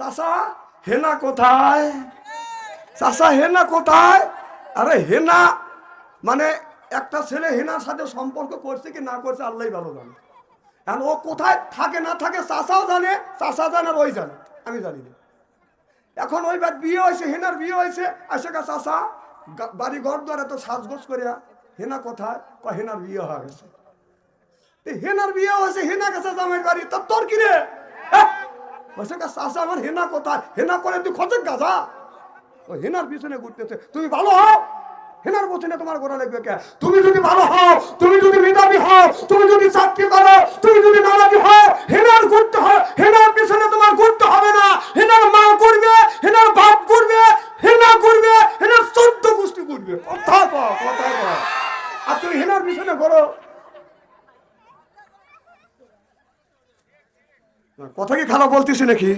চাষা হেনা কোথায়? চাষা হেনা কোথায়? আরে, হেনা মানে একটা ছেলে হেনার সাথে সম্পর্ক করছে কি না করছে আল্লাহ ভালো জানে। এখন ও কোথায় থাকে, না থাকে চাষাও জানে চাষা জানে আর ওই জানে, আমি জানি না। এখন ওই বার বিয়ে হয়েছে, হেনার বিয়ে হয়েছে গা চাষা বাড়ি ঘর দ্বারা তো সাজগোজ করে হেনা কোথায়? বা হেনার বিয়ে হয়ে গেছে। হেনার বিয়ে হয়েছে, হেনা গেছে জামাই বাড়ি তোর কি রে? হ্যাঁ? বসে চাষা, আমার হেনা কোথায়? হেনা করে তুই খোঁজে গাধা ও হেনার পিছনে ঘুরতেছে, তুমি ভালো হও? হেনার পিছনে তোমার গোড়া লাগবে কে? তুমি যদি ভালো হও, তুমি যদি মেধাবী হও, তুমি যদি চাকরি করো, তুমি যদি নামাজি হও, হেনার ঘুরতে হয় হেনার পিছনে তোমার ঘুরতে হবে না। হেনার মা করবে হেনার বাপ করবে হেনা করবে হেনার চোদ্দ গোষ্ঠী করবে কথা কথা আর তুমি হেনার পিছনে করো কথা কি খারাপ বলতেছি নাকি?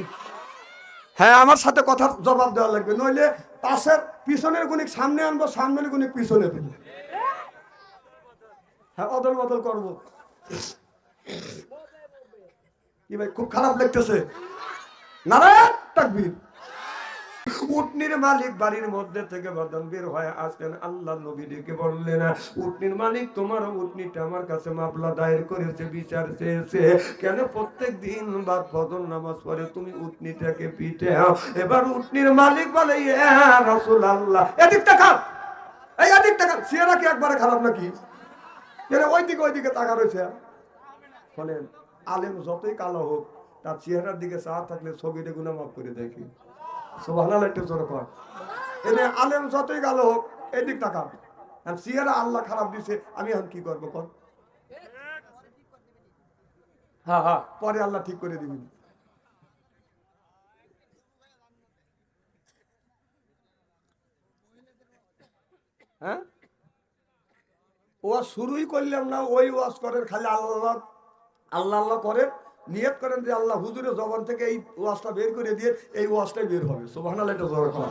হ্যাঁ আমার সাথে কথা জবাব দেওয়া লাগবে। নইলে পাশের পিছনের গুণিক সামনে আনব, সামনের গুণিক পিছনে দেবো হ্যাঁ অদল বদল করব। কি ভাই, খুব খারাপ লাগতেছে। নারায়ণ তাকবীর। উটনির মালিক বাড়ির মধ্যে থেকে বদন বের হয়ে আসলেন। আল্লাহ নবী ডেকে বললেন, উটনির মালিক তোমার উটনিটা আমার কাছে মামলা দায়ের করেছে, বিচার চেয়েছে। কেন প্রত্যেক দিন বাদ ফজর নামাজ পড়ে তুমি উটনিটাকে পিটে এবার উটনির মালিক বলে রাসূল আল্লাহ এদিক তাকান এই এদিক তাকান সিয়ারা কি একবারে খারাপ নাকি? ওই দিকে ওই দিকে তাকা রয়েছে। শোনেন আলেম যতই কালো হোক, তার চেহারার দিকে চা থাকলে ছবিটা গুনা মাফ করে কি? সুবহানাল্লাহ, একটু জোরে কর। এনে আলেম যতই কালো হোক, এদিক তাকান আর চেহারা আল্লাহ খারাপ দিছে, আমি এখন কি করব কর? হ্যাঁ হ্যাঁ পরে আল্লাহ ঠিক করে দিবেন। হ্যাঁ? ওয়াজ শুরুই করলাম না, ওই ওয়াজ করেন, খালি আল্লাহ আল্লাহ আল্লাহ করেন। নিয়ত করেন যে আল্লাহ হুজুরের জবান থেকে এই ওয়াজটা বের করে দিয়ে এই ওয়াজটাই বের হবে। সোভান কর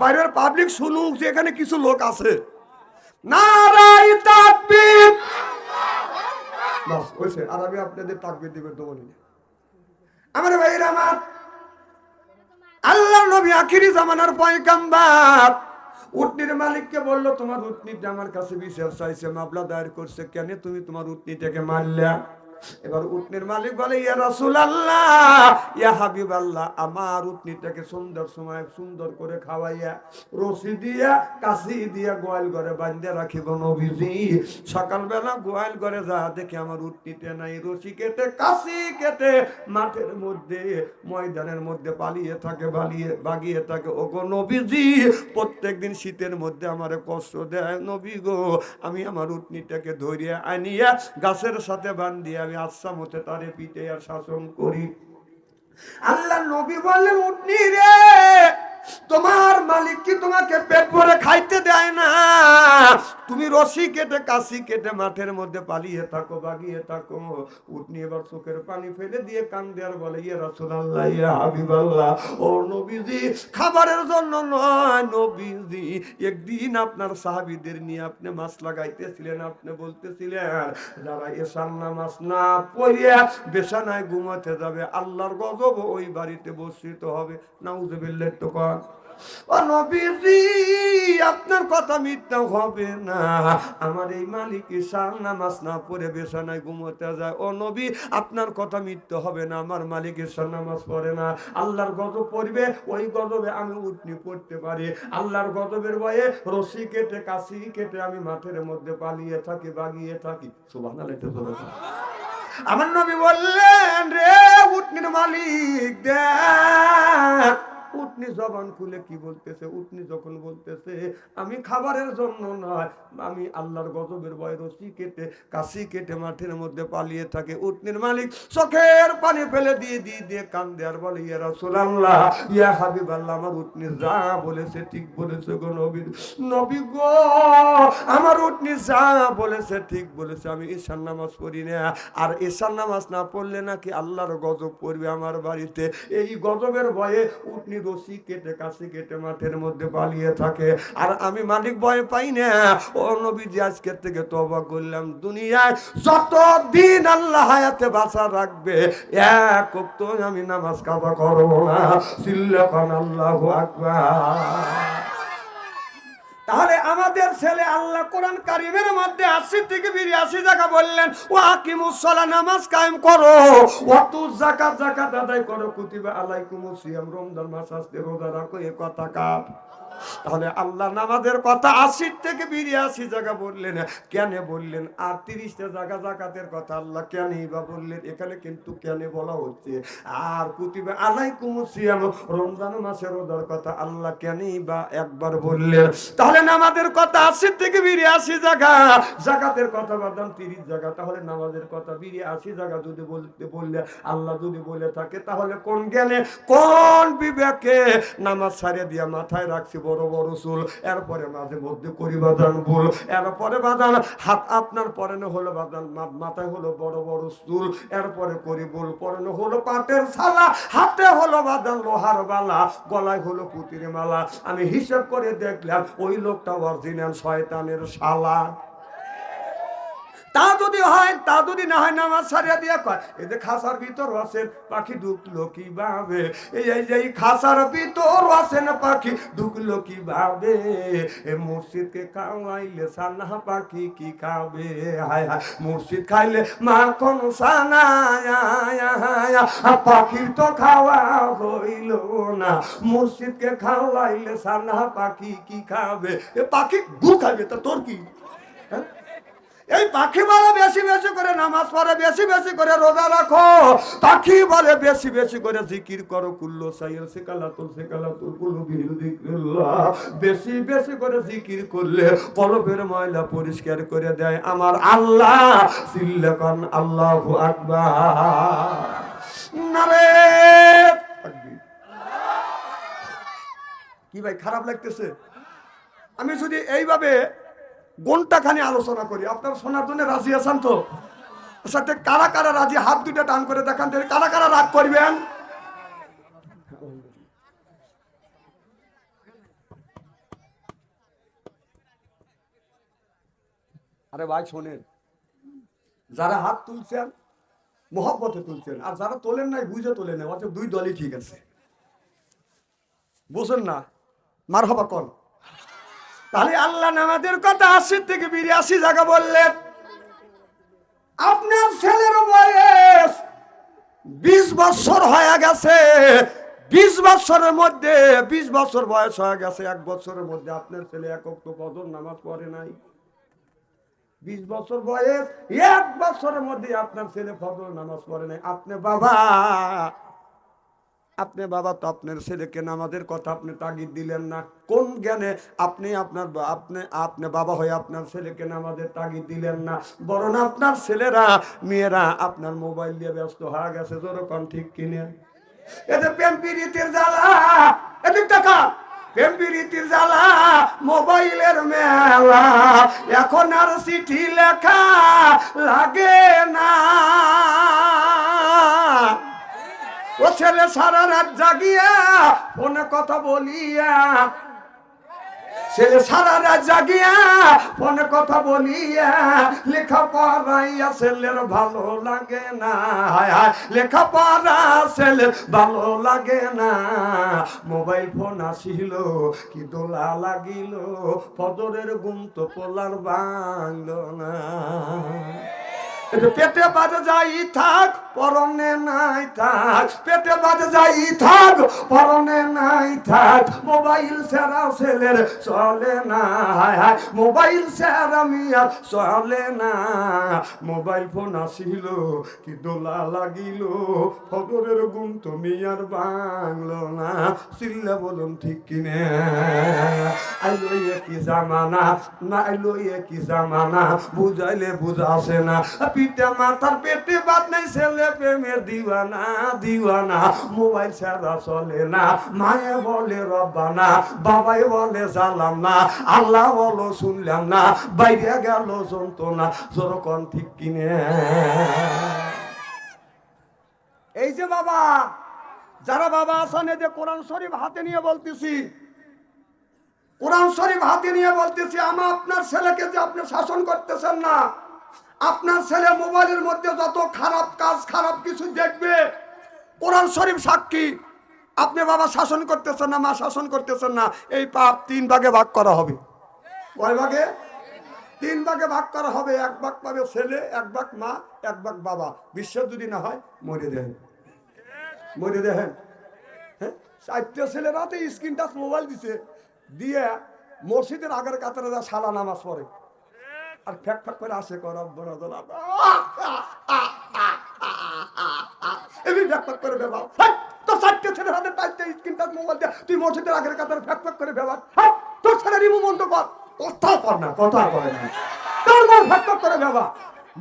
বাইরের পাবলিক শুনুক যে এখানে কিছু লোক আছে। আর আমি আপনাদের তাকবির দিবেন আমার ভাইয়ের, আমার নবী আখিরি জামানার পয়গাম্বার। উটনির মালিককে বলল, তোমার উটনিটা আমার কাছে বিচার চাইছে, মামলা দায়ের করছে কেন? তুমি তোমার উটনিটাকে মারলা। এবার উটনির মালিক বলে, ইয়া রাসূল আল্লাহ ইয়া হাবিব আল্লাহ আমার উটনিটাকে সুন্দর সময় সুন্দর করে খাওয়াইয়া, রশি দিয়া, কাশি দিয়া গোয়াল ঘরে বাঁধিয়া রাখিব নবীজি। সকালবেলা গোয়াল ঘরে যা দেখি আমার উটনিতে নাই, রশি কেটে, কাশি কেটে মাঠের মধ্যে, ময়দানের মধ্যে পালিয়ে থাকে, বালিয়ে, বাগিয়ে থাকে। ও গো নবীজি, প্রত্যেকদিন শীতের মধ্যে আমারে কষ্ট দেয় নবী গো। আমি আমার উটনিটাকে ধরিয়া আনিয়া গাছের সাথে বান্ধিয়ে আমি আচ্ছা মতে তারে পিটে আর শাসন করি। আল্লাহ নবী বললেন উঠনি রে! তোমার মালিক কি তোমাকে পেট ভরে খাইতে দেয় না? তুমি রশি কেটে, কাশি কেটে মাঠের মধ্যে পালিয়ে থাকো, বাগিয়ে থাকো। উটনি এবার চোখের পানি ফেলে দিয়ে কান দেওয়ার বলে ইয়ে রাসূলুল্লাহ, ইয়া হাবিবাল্লাহ, ও নবীজি, খাবারের জন্য নয় নবীজি, একদিন আপনার সাহাবিদের নিয়ে আপনি মাছ লাগাইতেছিলেন, আপনি বলতেছিলেন, যারা এসান নামাজ না পড়িয়া বেসানায় ঘুমাতে যাবে, আল্লাহর গজব ওই বাড়িতে বসিত হবে। নাউজুবিল্লাহ, একটু কর আপনার কথা মিথ্যা হবে না। আমার এই মালিক ঈশান নামাজ না পড়ে বেসানায় ঘুমোতে যায়। ও নবী, আপনার কথা মিথ্যা হবে না। আমার মালিক ঈশান নামাজ পড়ে না। আল্লাহর গজব পড়বে, ওই গজবে আমি উঠনি পড়তে পারি। আল্লাহর গজবের ভয়ে রশি কেটে, কাশি কেটে আমি মাঠের মধ্যে পালিয়ে থাকি, বাগিয়ে থাকি। বলো। আমার নবী বললেন, রে উটনির মালিক, দেখ উটনি জবান খুলে কি বলতেছে? উটনি যখন বলতেছে, আমি খাবারের জন্য নয়, আমি আল্লাহর গজবের ভয় রশি কেটে, কাশি কেটে মাঠের মধ্যে পালিয়ে থাকে। উটনির মালিক চোখের পানি ফেলে দিয়ে দিয়ে দিয়ে কান দেয়ার বলে, ইয়া রাসূলুল্লাহ, ইয়া হাবিবাল্লাহ, আমার উটনি যা বলেছে ঠিক বলেছে গো নবী। নবী গো, আমার উটনি যা বলেছে ঠিক বলেছে, আমি ঈশান নামাজ পড়ি না। আর ঈশান নামাজ না পড়লে নাকি আল্লাহর গজব পড়বে আমার বাড়িতে? এই গজবের ভয়ে উটনি রশি কেটে কাছে কেটে, মাঠের মধ্যে পালিয়ে থাকে। আর আমি মালিক ভয় পাই না। ও নবীজি, আজকের থেকে তবা করলাম। দুনিয়ায় যত দিন আল্লাহ হায়াতে বাসা রাখবে, এক আমি নামাজ কাবা করব না। সিল্লাকান আল্লাহ আকবার। তাহলে আমাদের ছেলে আল্লাহ কোরআন কারিমের মধ্যে আশি থেকে বিরিয়াশি জায়গা বললেন, ও আকিমুসলা নামাজ কায়েম করো। অতু জাকাত জাকাত আদায় করো। কুতিবা আলাইকুমুস সিয়াম, রমজান মাস আসতে রোজা রাখো, এ কথা কাপ তাহলে আল্লাহ নামাজের কথা আশি থেকে বিরিয়াশি জায়গা বললেন। কেন বললেন? আর তিরিশটা জায়গা জাকাতের কথা আল্লাহ কেন বা বললেন? এখানে কিন্তু কেন বলা হচ্ছে? আর কুতিবে আলাইকুম সিয়াম, রমজান মাসের রোজার কথা আল্লাহ কেন বা একবার বললেন? তাহলে নামাজের কথা আশি থেকে বিরিয়াশি জায়গা। জাকাতের কথা বাদাম তিরিশ জায়গা। তাহলে নামাজের কথা বিরিয়াশি জায়গা যদি বলতে বললে, আল্লাহ যদি বলে থাকে, তাহলে কোন জ্ঞানে, কোন বিবেকে নামাজ ছাড়িয়ে দিয়া মাথায় রাখছি, বড় বড় চুল। এরপরে মাঝে মধ্যে করি বাদান ভুল। এরপরে বাদান হাত আপনার পরনে হলো বাদান মাথায় হলো বড় বড় চুল। এরপরে করি ভুল, পরনে হলো পাটের ছালা, হাতে হলো বাদান লোহার বালা, গলায় হলো পুতির মালা। আমি হিসাব করে দেখলাম, ওই লোকটা অরিজিনাল শয়তানের শালা। তা যদি হয়, তা যদি না হয়, নামাজ সারিয়া দিয়া কয়, এই যে খাসার ভিতর আছেন, পাখি ঢুকলো কি ভাবে এই এই যে খাসার ভিতর আছেন, পাখি ঢুকলো কি ভাবে এ মুর্শিদকে খাওয়াইলে সানা, পাখি কি খাবে? হায় হায় মুর্শিদ খাইলে মাখন সানা? পাখির তো খাওয়া হইল না। মুর্শিদকে খাওয়াইলে সানা, পাখি কি খাবে? এ পাখি গু খাবে তা তোর কি? এই পাখি বলে বেশি বেশি করে, নামাজ পড়ে বেশি বেশি করে, রোজা রাখো। পাখি বলে বেশি বেশি করে, জিকির করো, কুল্লো সাইল সেকালা তুল সেকালা তুল কুল্লু বিহু জিকিরুল্লাহ বেশি বেশি করে জিকির করলে কলবের ময়লা পরিষ্কার করে দেয় আমার আল্লাহ। সিল্লাকান আল্লাহু আকবার। নারে কি ভাই, খারাপ লাগতেছে? আমি যদি এইভাবে ঘন্টাখানি আলোচনা করি। আপনারা শোনার জন্য রাজি আছেন তো? সাথে কারা কারা রাজি? হাত দুটো টান করে দেখান কারা কারা রাগ করবেন? আরে ভাই, শোনেন। যারা হাত তুলছেন, মোহব্বতে তুলছেন, আর যারা তোলেন নাই, বুঝে তোলেন দুই দলই ঠিক আছে। বুঝেন না? মার হবা কন। তাহলে আল্লাহ নামাজের কথা আশি থেকে বিরাশি জায়গা বললেন। আপনার ছেলের বয়স বিশ বছর হয়ে গেছে। বিশ বছরের মধ্যে, বিশ বছর বয়স হয়ে গেছে, এক বছরের মধ্যে আপনার ছেলে একক তো বদর নামাজ পড়ে নাই। বিশ বছর বয়স, এক বছরের মধ্যে আপনার ছেলে ফজর নামাজ পড়ে নাই। আপনি বাবা আপনি বাবা তো আপনার ছেলেকে নামাজের কথা আপনি তাগিদ দিলেন না। কোন জ্ঞানে আপনি আপনার আপনি আপনি বাবা হয়ে আপনার ছেলেকে নামাজের তাগিদ দিলেন না? বরং আপনার ছেলেরা, মেয়েরা আপনার মোবাইল দিয়ে ব্যস্ত হয়ে গেছে যেরকম ঠিক কিনে? এতে জ্বালা জ্বালা, মোবাইলের মেলা। এখন আর চিঠি লেখা লাগে না। ও ছেলে সারা রাত জাগিয়া ফোনে কথা বলিয়া। ছেলে সারা রাত জাগিয়া ফোনে কথা বলিয়া। লেখা পড়াইয়া ছেলের ভালো লাগে না। লেখা পড়া ছেলের ভালো লাগে না। মোবাইল ফোন আসিল, কি দোলা লাগিল, ফজরের গুম তো পোলার বাংল না। পেটে বাজে যাই থাক, পরনে নাই থাক। পেটে বাজে যাই থাক, পরনে নাই থাক। মোবাইল সেরা ছেলের চলে না। হায় হায়, মোবাইল সেরা মিয়ার চলে না। মোবাইল ফোন আসিল, কি দোলা লাগিল। ফজরের গুম তো মিয়ার বাংলো না। চিল্লা বলুন ঠিক কিনে। আইলো কি জামানা, না আইলো কি জামানা। বুঝাইলে বুঝাছে না। পিঠে মাথার পেটে বাদ নাই, ছেলে প্রেমের দিওয়ানা দিওয়ানা। মোবাইল ছাড়া চলে না, মায়ে বলে রব্বানা, বাবাই বলে জানলাম না, আল্লাহ বলো শুনলাম না, বাইরে গেল যন্ত্রণা যেরকম ঠিক কিনে। এই যে বাবা, যারা বাবা আছেন যে কোরআন শরীফ হাতে নিয়ে বলতেছি, কোরআন শরীফ হাতে নিয়ে বলতেছি, আমার আপনার ছেলেকে যে আপনি শাসন করতেছেন না আপনার ছেলে মোবাইলের মধ্যে যত খারাপ কাজ, খারাপ কিছু দেখবে, কোরআন শরীফ সাক্ষী। আপনি বাবা শাসন করতেছেন না, মা শাসন করতেছেন না, এই পাপ তিন ভাগে ভাগ করা হবে। কয় ভাগে? তিন ভাগে ভাগ করা হবে, এক ভাগ পাবে ছেলে, এক ভাগ মা, এক ভাগ বাবা। বিশ্বাস যদি না হয়, মরে দেন। মরে দেখেন হ্যাঁ? চারটে ছেলেরা তো স্ক্রিন টাচ মোবাইল দিছে, দিয়ে মসজিদের আগের কাতারে যা সালা নামাজ পড়ে। আর ফ্যাক ফ্যাক করে আসে করব এমনি ফ্যাক ফ্যাক করে হ্যাঁ, তোর চারটে ছেলের হাতে স্ক্রিন টাচ মোবাইল দিয়ে তুই মসজিদের আগের কাতারে ফ্যাক ফ্যাক করে হ্যাঁ, তোর ছেলে রিমু বন্ধ কর কথা কর না কথা কর না তোর মন ফ্যাক ফ্যাক করে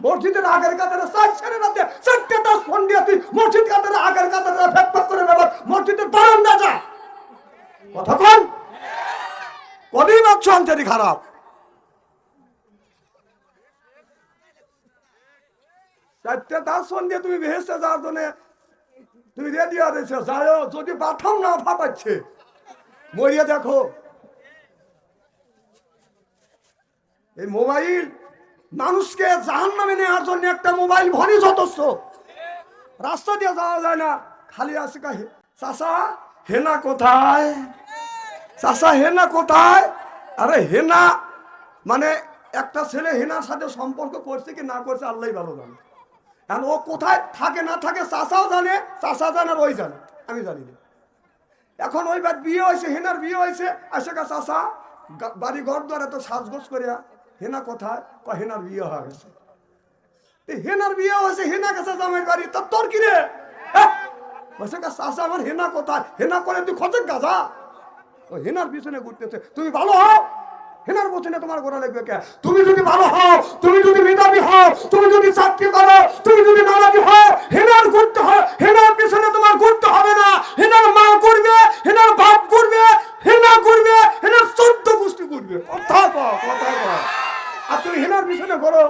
মসজিদের আগের কাতারে চার ছেলের হাতে চারটে দশ ফোন দিয়ে তুই মসজিদ কাতারে আগের কাতারে ফ্যাক ফ্যাক করে ব্যবহার মসজিদের বারান্দা যা কথা কন কদিন আছো আন্তরি খারাপ চারটে দশ ফোন দিয়ে তুমি ভেসে যাওয়ার জন্য তুমি রেডি হয়েছে যাও যদি বাথম না ফাটাচ্ছে, মরিয়ে দেখো। এই মোবাইল মানুষকে জাহান নামে নেওয়ার জন্য একটা মোবাইল ভরি যথেষ্ট। রাস্তা দিয়ে যাওয়া যায় না। খালি আছে কাহে চাষা হেনা কোথায়? চাষা হেনা কোথায়? আরে হেনা মানে একটা ছেলে হেনার সাথে সম্পর্ক করছে কি না করছে আল্লাহ ভালো জানে। কারণ ও কোথায় থাকে না থাকে চাষাও জানে চাষা জানে আর ওই জানে। আমি জানি না। এখন ওই বাদ বিয়ে হয়েছে, হেনার বিয়ে হয়েছে, আসে কা চাষা বাড়ি ঘর দ্বারা তো সাজগোজ করিয়া হেনা কোথায়? ক হেনার বিয়ে হয়ে গেছে। হেনার বিয়ে হয়েছে, হেনা গেছে জামাই বাড়ি, তা তোর কি রে? হ্যাঁ? বলছে কা চাষা আমার হেনা কোথায়? হেনা করে তুই খোঁজে গাছা ও হেনার পিছনে ঘুরতেছে, তুমি ভালো হও। হেনার পিছনে তোমার গোড়া লাগবে কে? তুমি যদি ভালো হও, তুমি যদি মেধাবী হও, তুমি যদি চাকরি করো, তুমি যদি নামাজি হও, হেনার ঘুরতে হয়, হেনার পিছনে তোমার ঘুরতে হবে না। হেনার মা করবে, হেনার বাপ করবে, হেনা করবে, হেনার চোদ্দ গোষ্ঠী করবে। কথা কথা আর তুমি হেনার পিছনে করো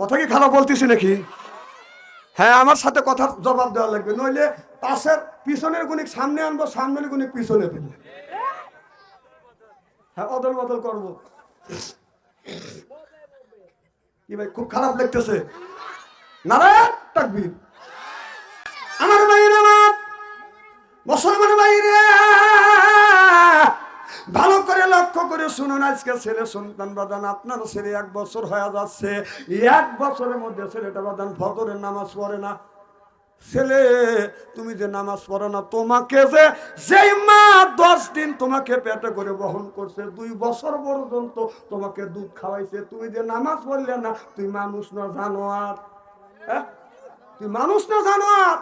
কথা কি খারাপ বলতেছি নাকি? হ্যাঁ আমার সাথে কথার জবাব দেওয়া লাগবে। নইলে পাশের পিছনের গুণিক সামনে আনব, সামনের গুণিক পিছনে দেবো হ্যাঁ অদল বদল করব। কি ভাই, খুব খারাপ লাগতেছে নারায়ণ তাকবীর। আমার ভাইয়ের আমার, মুসলমান ভাইরে ভালো করে লক্ষ্য করে শুনুন, আজকে ছেলে সন্তান বাদান আপনার ছেলে এক বছর হয়ে যাচ্ছে। এক বছরের মধ্যে ছেলেটা বাদান ফজরের নামাজ পড়ে না। ছেলে, তুমি যে নামাজ পড়ো না, তোমাকে যে যেই মা দশ দিন তোমাকে পেটে করে বহন করছে, দুই বছর পর্যন্ত তোমাকে দুধ খাওয়াইছে, তুমি যে নামাজ পড়লে না, তুই মানুষ না জানো আর হ্যাঁ? তুই মানুষ না জানো আর